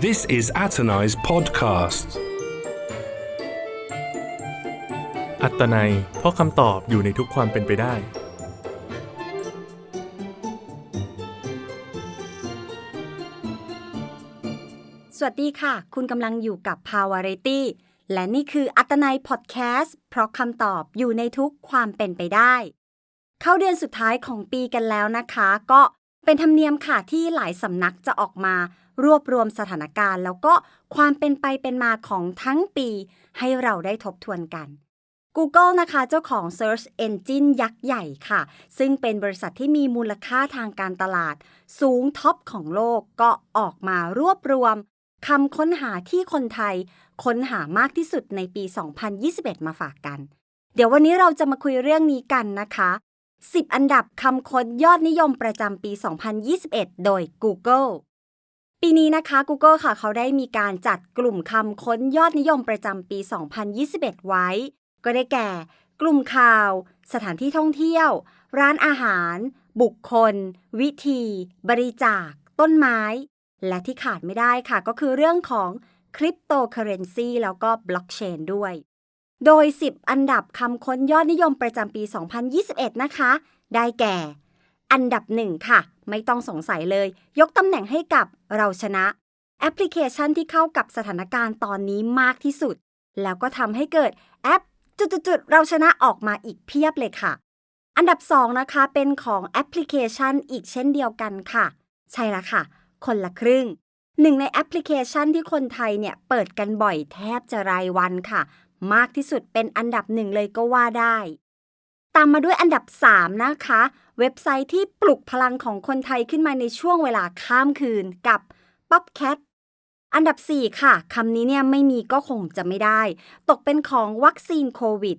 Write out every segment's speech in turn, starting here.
This is Atanai's podcast. อัตนัยเพราะคำตอบอยู่ในทุกความเป็นไปได้ สวัสดีค่ะ คุณกำลังอยู่กับ Powerity และนี่คืออัตนัยพอดแคสต์เพราะคำตอบอยู่ในทุกความเป็นไปได้ เข้าเดือนสุดท้ายของปีกันแล้วนะคะ ก็เป็นธรรมเนียมค่ะที่หลายสำนักจะออกมา รวบรวมสถานการณ์ แล้วก็ความเป็นไปเป็นมาของทั้งปี ให้เราได้ทบทวนกัน Google นะคะ เจ้าของ Search Engine ยักษ์ใหญ่ค่ะ ซึ่งเป็นบริษัทที่มีมูลค่าทางการตลาด สูงท็อปของโลกก็ออกมารวบรวมคำค้นหาที่คนไทย ค้นหามากที่สุดในปี 2021 มาฝากกัน เดี๋ยววันนี้เราจะมาคุยเรื่องนี้กันนะคะ 10 อันดับคำค้นยอดนิยมประจำปี 2021 โดย Google ปีนี้นะคะ Google ค่ะเขาได้มีการจัดกลุ่มคำค้นยอดนิยมประจำปี 2021 ไว้ ก็ได้แก่ กลุ่มข่าว สถานที่ท่องเที่ยว ร้านอาหาร บุคคล วิธี บริจาค ต้นไม้ และที่ขาดไม่ได้ค่ะก็คือเรื่องของคริปโตเคอเรนซีแล้วก็บล็อกเชนด้วย โดย 10 อันดับคำค้นยอดนิยมประจำปี 2021 นะคะ ได้แก่ อันดับหนึ่งค่ะ ไม่ต้องสงสัยเลย ยกตำแหน่งให้กับเราชนะ แอปพลิเคชันที่เข้ากับสถานการณ์ตอนนี้มากที่สุด แล้วก็ทำให้เกิดแอปจุดๆเราชนะออกมาอีกเพียบเลยค่ะ อันดับ 2 นะคะเป็นของแอปพลิเคชันอีกเช่นเดียวกันค่ะ ใช่ละค่ะ คนละครึ่งหนึ่งในแอปพลิเคชันที่คนไทยเนี่ยเปิดกันบ่อยแทบจะรายวันค่ะ มากที่สุดเป็นอันดับหนึ่งเลยก็ว่าได้ ตามมาด้วยอันดับ 3 นะคะ เว็บไซต์ที่ปลุกพลังของคนไทยขึ้นมาในช่วงเวลาข้ามคืนกับ Popcat อันดับ 4 ค่ะคำนี้เนี่ยไม่มีก็คงจะไม่ได้ ตกเป็นของวัคซีนโควิด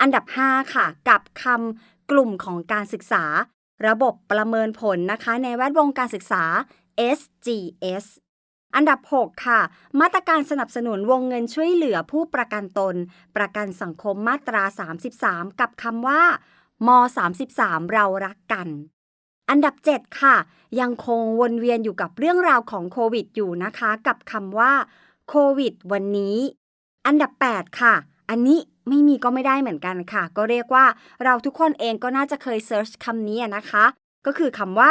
อันดับ 5 ค่ะ กับคำกลุ่มของการศึกษา ระบบประเมินผลนะคะ ในแวดวงการศึกษา SGS อันดับ 6 ค่ะ มาตรการสนับสนุนวงเงินช่วยเหลือผู้ประกันตน ประกันสังคมมาตรา 33 กับคำว่าม33 เรารักกัน อันดับ 7 ค่ะ ยังคงวนเวียนอยู่กับเรื่องราวของโควิดอยู่นะคะ กับคำว่าโควิดวันนี้ อันดับ 8 ค่ะ อันนี้ไม่มีก็ไม่ได้เหมือนกันค่ะ ก็เรียกว่าเราทุกคนเองก็น่าจะเคยเซิร์ชคำนี้นะคะ ก็คือคำว่า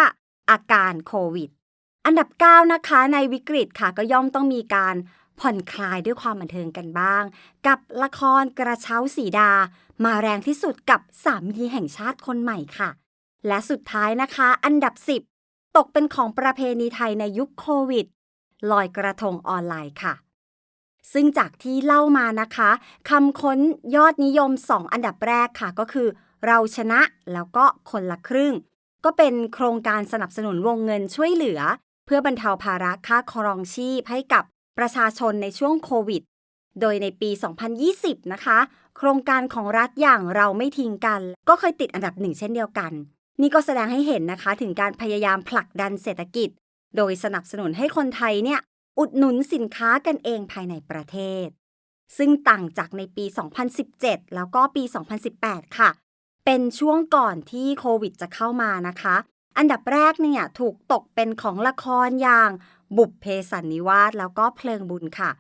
อาการโควิด อันดับ 9 นะคะในวิกฤตค่ะก็ย่อมต้องมีการผ่อนคลายด้วยความบันเทิงกันบ้าง กับละครกระเช้าสีดา มาแรงที่สุดกับสามีแห่งชาติคนใหม่ค่ะ และสุดท้ายนะคะ อันดับ 10 ตกเป็นของประเพณีไทยในยุคโควิด ลอยกระทงออนไลน์ค่ะ ซึ่งจากที่เล่ามานะคะคำค้นยอดนิยม 2 อันดับแรกค่ะก็คือ เราชนะแล้วก็คนละครึ่ง ก็เป็นโครงการสนับสนุนวงเงินช่วยเหลือ พื่อบรรเทาภาระค่าครองชีพให้กับประชาชนในช่วงโควิด โดยในปี 2020 นะคะ โครงการของรัฐอย่างเราไม่ทิ้งกัน ก็เคยติดอันดับหนึ่งเช่นเดียวกัน นี่ก็แสดงให้เห็นนะคะถึงการพยายามผลักดันเศรษฐกิจ โดยสนับสนุนให้คนไทยเนี่ยอุดหนุนสินค้ากันเองภายในประเทศ ซึ่งต่างจากในปี 2017 แล้วก็ปี 2018 ค่ะ เป็นช่วงก่อนที่โควิดจะเข้ามานะคะ อันดับแรกเนี่ยถูกตกเป็นของละครอย่างบุพเพสันนิวาสแล้วก็เพลิงบุญค่ะ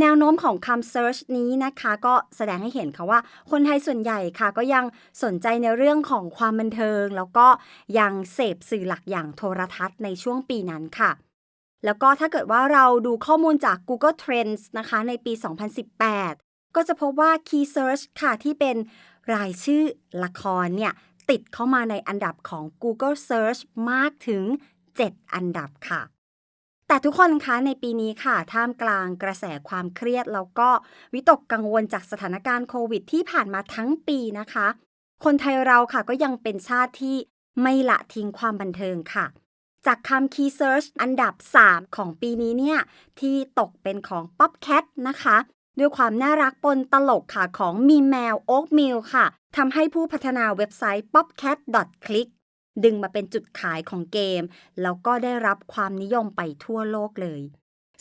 แนวโน้มของคำ search นี้นะคะ ก็แสดงให้เห็นค่ะว่า คนไทยส่วนใหญ่ค่ะก็ยังสนใจในเรื่องของความบันเทิง แล้วก็ยังเสพสื่อหลักอย่างโทรทัศน์ในช่วงปีนั้นค่ะ แล้วก็ถ้าเกิดว่าเราดูข้อมูลจาก Google Trends นะคะในปี 2018 ก็จะพบว่า Key Search ค่ะที่เป็นรายชื่อละครเนี่ย ติดเข้ามาในอันดับของ Google Search มากถึง 7 อันดับค่ะ แต่ทุกคนคะในปีนี้ค่ะ ท่ามกลางกระแสความเครียด แล้วก็วิตกกังวลจากสถานการณ์โควิดที่ผ่านมาทั้งปีนะคะ คนไทยเราค่ะก็ยังเป็นชาติที่ไม่ละทิ้งความบันเทิงค่ะ จากคำ Key Search อันดับ 3 ของปีนี้เนี่ย ที่ตกเป็นของ Popcat นะคะ ด้วยความน่ารักปนตลกค่ะของมีแมวโอ๊กมิลค่ะทำให้ผู้พัฒนาเว็บไซต์ popcat.click ดึงมาเป็นจุดขายของเกม แล้วก็ได้รับความนิยมไปทั่วโลกเลย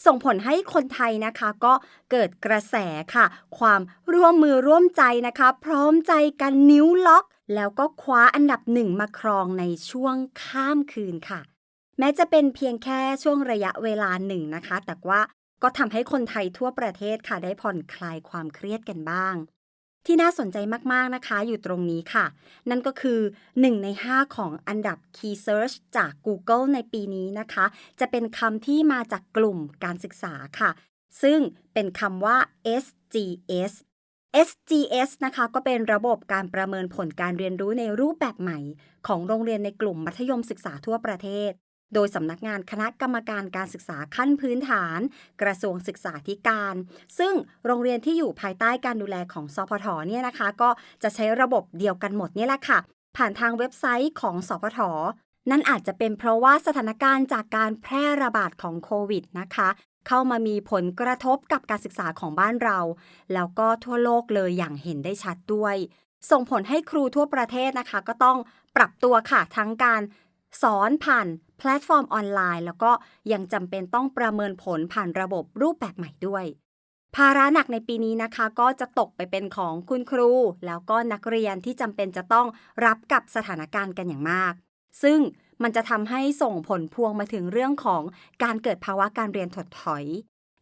ส่งผลให้คนไทยนะคะก็เกิดกระแสค่ะ ความร่วมมือร่วมใจนะคะ พร้อมใจกันนิ้วล็อก แล้วก็คว้าอันดับหนึ่งมาครองในช่วงข้ามคืนค่ะ แม้จะเป็นเพียงแค่ช่วงระยะเวลาหนึ่งนะคะ แต่ว่า ก็ทำให้คนไทยทั่วประเทศค่ะได้ผ่อนคลายความเครียดกันบ้าง ที่น่าสนใจมาก ๆ นะคะอยู่ตรงนี้ค่ะ นั่นก็คือ 1 ใน 5 ของอันดับ Key Search จาก Google ในปีนี้นะคะ จะเป็นคำที่มาจากกลุ่มการศึกษาค่ะ ซึ่งเป็นคำว่า SGS SGS นะคะก็เป็นระบบการประเมินผลการเรียนรู้ในรูปแบบใหม่ ของโรงเรียนในกลุ่มมัธยมศึกษาทั่วประเทศ โดยสำนักงานคณะกรรมการการศึกษาขั้นพื้นฐาน กระทรวงศึกษาธิการ ซึ่งโรงเรียนที่อยู่ภายใต้การดูแลของสพทเนี่ยนะคะ ก็จะใช้ระบบเดียวกันหมดนี่แหละค่ะ ผ่านทางเว็บไซต์ของสพทนั่นอาจจะเป็นเพราะว่าสถานการณ์จากการแพร่ระบาดของโควิดนะคะ เข้ามามีผลกระทบกับการศึกษาของบ้านเรา แล้วก็ทั่วโลกเลยอย่างเห็นได้ชัดด้วย ส่งผลให้ครูทั่วประเทศนะคะ ก็ต้องปรับตัวค่ะทั้งการ สอนผ่านแพลตฟอร์มออนไลน์ แล้วก็ยังจำเป็นต้องประเมินผลผ่านระบบรูปแบบใหม่ด้วย ภาระหนักในปีนี้นะคะ ก็จะตกไปเป็นของคุณครู แล้วก็นักเรียนที่จำเป็นจะต้องรับกับสถานการณ์กันอย่างมาก ซึ่งมันจะทำให้ส่งผลพวงมาถึงเรื่องของการเกิดภาวะการเรียนถดถอย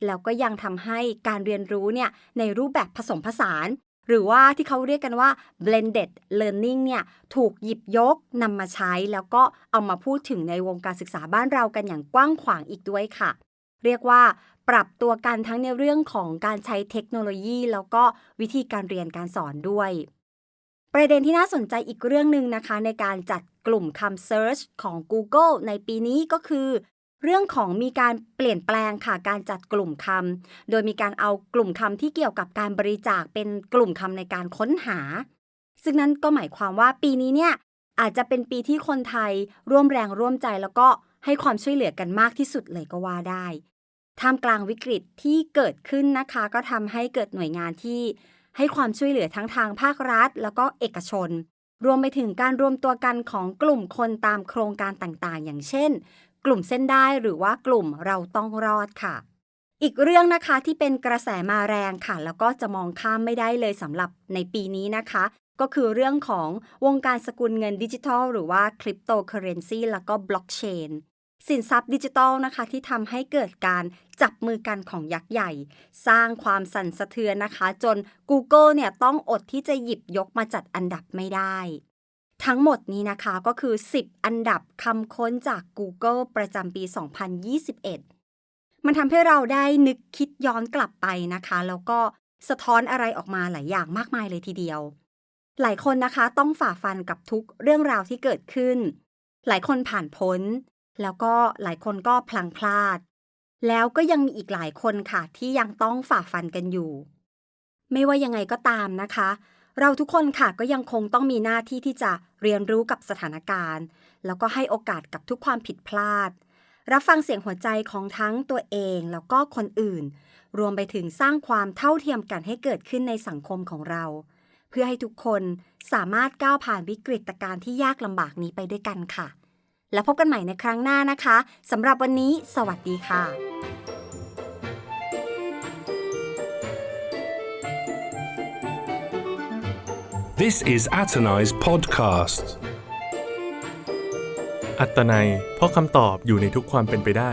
แล้วก็ยังทำให้การเรียนรู้เนี่ยในรูปแบบผสมผสาน หรือว่าที่เขาเรียกกันว่า blended learning เนี่ยถูกหยิบยกนำมาใช้แล้วก็เอามาพูดถึงในวงการศึกษาบ้านเรากันอย่างกว้างขวางอีกด้วยค่ะ เรียกว่าปรับตัวกันทั้งในเรื่องของการใช้เทคโนโลยี แล้วก็วิธีการเรียนการสอนด้วย ประเด็นที่น่าสนใจอีกเรื่องหนึ่งนะคะ ในการจัดกลุ่มคำ Search ของ Google ในปีนี้ก็คือ เรื่องของมีการเปลี่ยนแปลงค่ะการจัดกลุ่มคำ โดยมีการเอากลุ่มคำที่เกี่ยวกับการบริจาคเป็นกลุ่มคำในการค้นหา ซึ่งนั้นก็หมายความว่าปีนี้เนี่ยอาจจะเป็นปีที่คนไทยร่วมแรงร่วมใจแล้วก็ให้ความช่วยเหลือกันมากที่สุดเลยก็ว่าได้ ท่ามกลางวิกฤตที่เกิดขึ้นนะคะ ก็ทำให้เกิดหน่วยงานที่ ให้ความช่วยเหลือทั้งทางภาครัฐ แล้วก็เอกชน รวมไปถึงการรวมตัวกันของกลุ่มคนตามโครงการต่างๆ อย่างเช่น กลุ่มเส้นได้หรือว่ากลุ่มเราต้องรอดค่ะ อีกเรื่องนะคะที่เป็นกระแสมาแรงค่ะ แล้วก็จะมองข้ามไม่ได้เลยสำหรับในปีนี้นะคะ ก็คือเรื่องของวงการสกุลเงินดิจิทัล หรือว่าคริปโตเคอเรนซีแล้วก็บล็อกเชนสินทรัพย์ดิจิทัลนะคะที่ทำให้เกิดการจับมือกันของยักษ์ใหญ่ สร้างความสั่นสะเทือนนะคะ จน Google เนี่ยต้องอดที่จะหยิบยกมาจัดอันดับไม่ได้ ทั้งหมดนี้นะคะก็คือ 10 อันดับคำค้นจาก Google ประจำปี 2021 มันทำให้เราได้นึกคิดย้อนกลับไปนะคะ แล้วก็สะท้อนอะไรออกมาหลายอย่างมากมายเลยทีเดียว หลายคนนะคะต้องฝ่าฟันกับทุกเรื่องราวที่เกิดขึ้น หลายคนผ่านพ้น แล้วก็หลายคนก็พลังพลาด แล้วก็ยังมีอีกหลายคนค่ะที่ยังต้องฝ่าฟันกันอยู่ ไม่ว่ายังไงก็ตามนะคะ เราทุกคนค่ะก็ยังคงต้องมีหน้าที่ที่จะเรียนรู้กับสถานการณ์ แล้วก็ให้โอกาสกับทุกความผิดพลาด รับฟังเสียงหัวใจของทั้งตัวเองแล้วก็คนอื่น รวมไปถึงสร้างความเท่าเทียมกันให้เกิดขึ้นในสังคมของเรา เพื่อให้ทุกคนสามารถก้าวผ่านวิกฤตการณ์ที่ยากลำบากนี้ไปด้วยกันค่ะ แล้วพบกันใหม่ในครั้งหน้านะคะสำหรับวันนี้ สวัสดีค่ะ This is Atanai's podcast. อัตนัยเพราะคำตอบอยู่ในทุกความเป็นไปได้